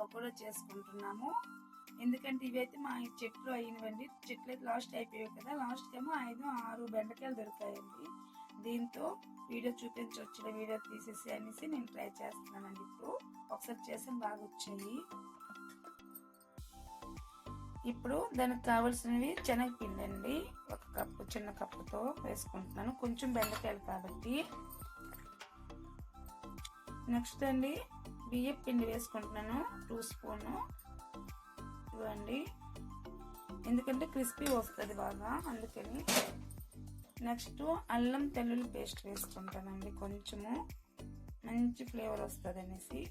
పకోడా చేసుకుంటున్నాము. ఎందుకంటే ఇవైతే మా చెట్లు అయినవండి. చెట్లు అయితే లాస్ట్ అయిపోయాయి కదా. లాస్ట్ ఏమో ఐదు ఆరు బెండకాయలు దొరికాయండి. దీంతో వీడియో చూపించవచ్చు వీడియో తీసేసి అనేసి నేను ట్రై చేస్తున్నానండి ఇప్పుడు. ఒకసారి చేసాను బాగా వచ్చాయి. ఇప్పుడు దానికి కావాల్సినవి శనగపిండి అండి ఒక కప్పు చిన్న కప్పుతో వేసుకుంటున్నాను. కొంచెం బెండకాయలు కాబట్టి. నెక్స్ట్ అండి బియ్యం పిండి వేసుకుంటున్నాను. టూ స్పూను ఇవ్వండి. ఎందుకంటే క్రిస్పీ వస్తుంది బాగా అందుకని. నెక్స్ట్ అల్లం తెల్లుల్లి పేస్ట్ వేసుకుంటానండి కొంచెము. మంచి ఫ్లేవర్ వస్తుంది అనేసి.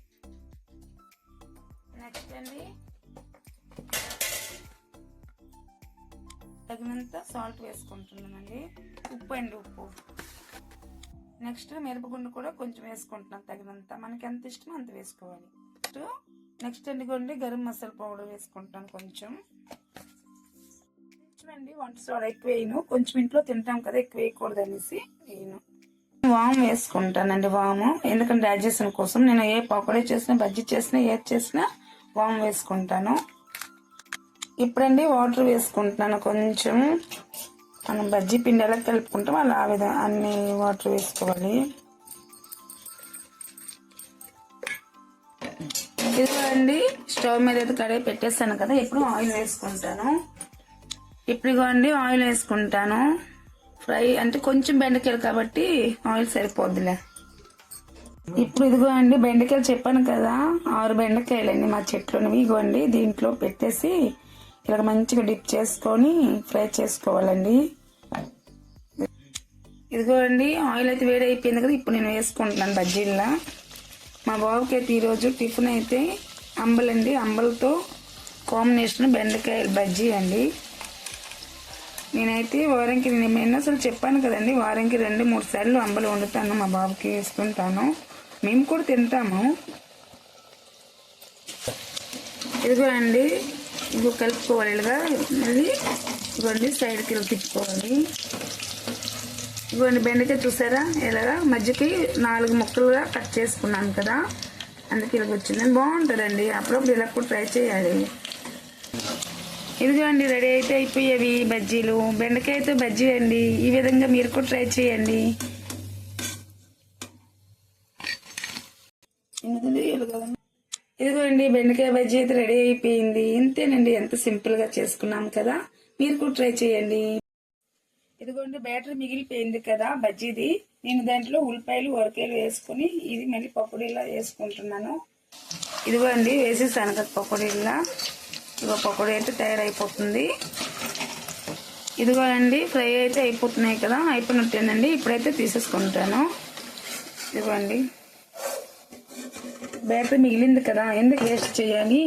నెక్స్ట్ అండి. తగినంత సాల్ట్ వేసుకుంటున్నానండి. ఉప్పు అండి ఉప్పు. నెక్స్ట్ మిరపగుండు కూడా కొంచెం వేసుకుంటున్నాను తగినంత. మనకి ఎంత ఇష్టమో అంత వేసుకోవాలి. నెక్స్ట్ నెక్స్ట్ అండి గరం మసాలా పౌడర్ వేసుకుంటాను కొంచెం. కొంచెం అండి వంట సోడా ఎక్కువ వేయను. కొంచెం ఇంట్లో తింటాం కదా ఎక్కువ వేయకూడదు అనేసి వేయను. వాము వేసుకుంటానండి వాము. ఎందుకంటే డైజెషన్ కోసం నేను ఏ పకోడీ చేసినా బజ్జీ చేసినా ఏది చేసినా వాము వేసుకుంటాను. ఇప్పుడండి వాటర్ వేసుకుంటున్నాను కొంచెం. మనం బజ్జీ పిండి ఎలా కలుపుకుంటాం అలా ఆ విధంగా అన్ని వాటర్ వేసుకోవాలి. ఇదిగోండి స్టవ్ మీద అయితే కడాయి పెట్టేస్తాను కదా ఇప్పుడు ఆయిల్ వేసుకుంటాను. ఇప్పుడు ఇదిగోండి ఆయిల్ వేసుకుంటాను. ఫ్రై అంటే కొంచెం బెండకాయలు కాబట్టి ఆయిల్ సరిపోద్దిలే. ఇప్పుడు ఇదిగో అండి బెండకాయలు చెప్పాను కదా ఆరు బెండకాయలండి మా చెట్లునివి. ఇగోండి దీంట్లో పెట్టేసి ఇలా మంచిగా డిప్ చేసుకొని ఫ్రై చేసుకోవాలండి. ఇదిగోండి ఆయిల్ అయితే వేడి అయిపోయింది కదా ఇప్పుడు నేను వేసుకుంటున్నాను బజ్జీల్లా. మా బాబుకి అయితే ఈరోజు టిఫిన్ అయితే అంబలండి అంబలతో కాంబినేషన్ బెండకాయ బజ్జీ అండి. నేనైతే వారానికి నేను ఎన్నోసార్లు చెప్పాను కదండి వారానికి రెండు మూడు సార్లు అంబలు వండుతాను మా బాబుకి వేసుకుంటాను. మేము కూడా తింటాము. ఇదిగో అండి ఇవి కలుపుకోవాలి ఇలాగా మళ్ళీ ఇవన్నీ సైడ్కి ఇలా తిప్పుకోవాలి ఇవన్నీ బెండకాయ చూసారా? ఇలాగా మధ్యకి నాలుగు ముక్కలుగా కట్ చేసుకున్నాను కదా. అందుకే ఇలాగ వచ్చిందని బాగుంటుందండి. అప్పుడప్పుడు ఇలా కూడా ట్రై చేయాలి. ఇదిగో అండి రెడీ అయితే అయిపోయేవి బజ్జీలు. బెండకాయతో బజ్జీ అండి. ఈ విధంగా మీరు కూడా ట్రై చేయండి. ఇదిగోండి బెండకాయ బజ్జీ అయితే రెడీ అయిపోయింది. ఇంతేనండి ఎంత సింపుల్గా చేసుకున్నాం కదా. మీరు కూడా ట్రై చేయండి. ఇదిగోండి బ్యాటర్ మిగిలిపోయింది కదా బజ్జీది. నేను దాంట్లో ఉల్లిపాయలు వరకాయలు వేసుకుని ఇది మళ్ళీ పకోడీలా వేసుకుంటున్నాను. ఇదిగోండి వేసేసాను కదా పకోడీలా. ఇదిగో పకోడీ అయితే తయారైపోతుంది. ఇదిగో అండి ఫ్రై అయితే అయిపోతున్నాయి కదా. అయిపోయినట్టేనండి. ఇప్పుడైతే తీసేసుకుంటాను. ఇదిగోండి. బ్యాటరీ మిగిలింది కదా ఎందుకు వేస్ట్ చేయాలి?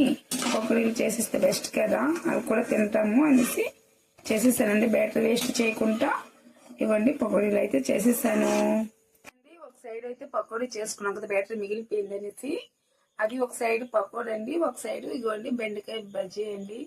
పకోడీలు చేసేస్తే బెస్ట్ కదా అవి కూడా తింటాము అనేసి చేసేసానండి. బ్యాటరీ వేస్ట్ చేయకుండా ఇవ్వండి పకోడీలు అయితే చేసేసాను. ఒక సైడ్ అయితే పకోడీ చేసుకున్నాం కదా బ్యాటరీ మిగిలిపోయింది అనేసి. అది ఒక సైడ్ పకోడీ అండి ఒక సైడ్ ఇవ్వండి బెండకాయ బజ్జీ అండి.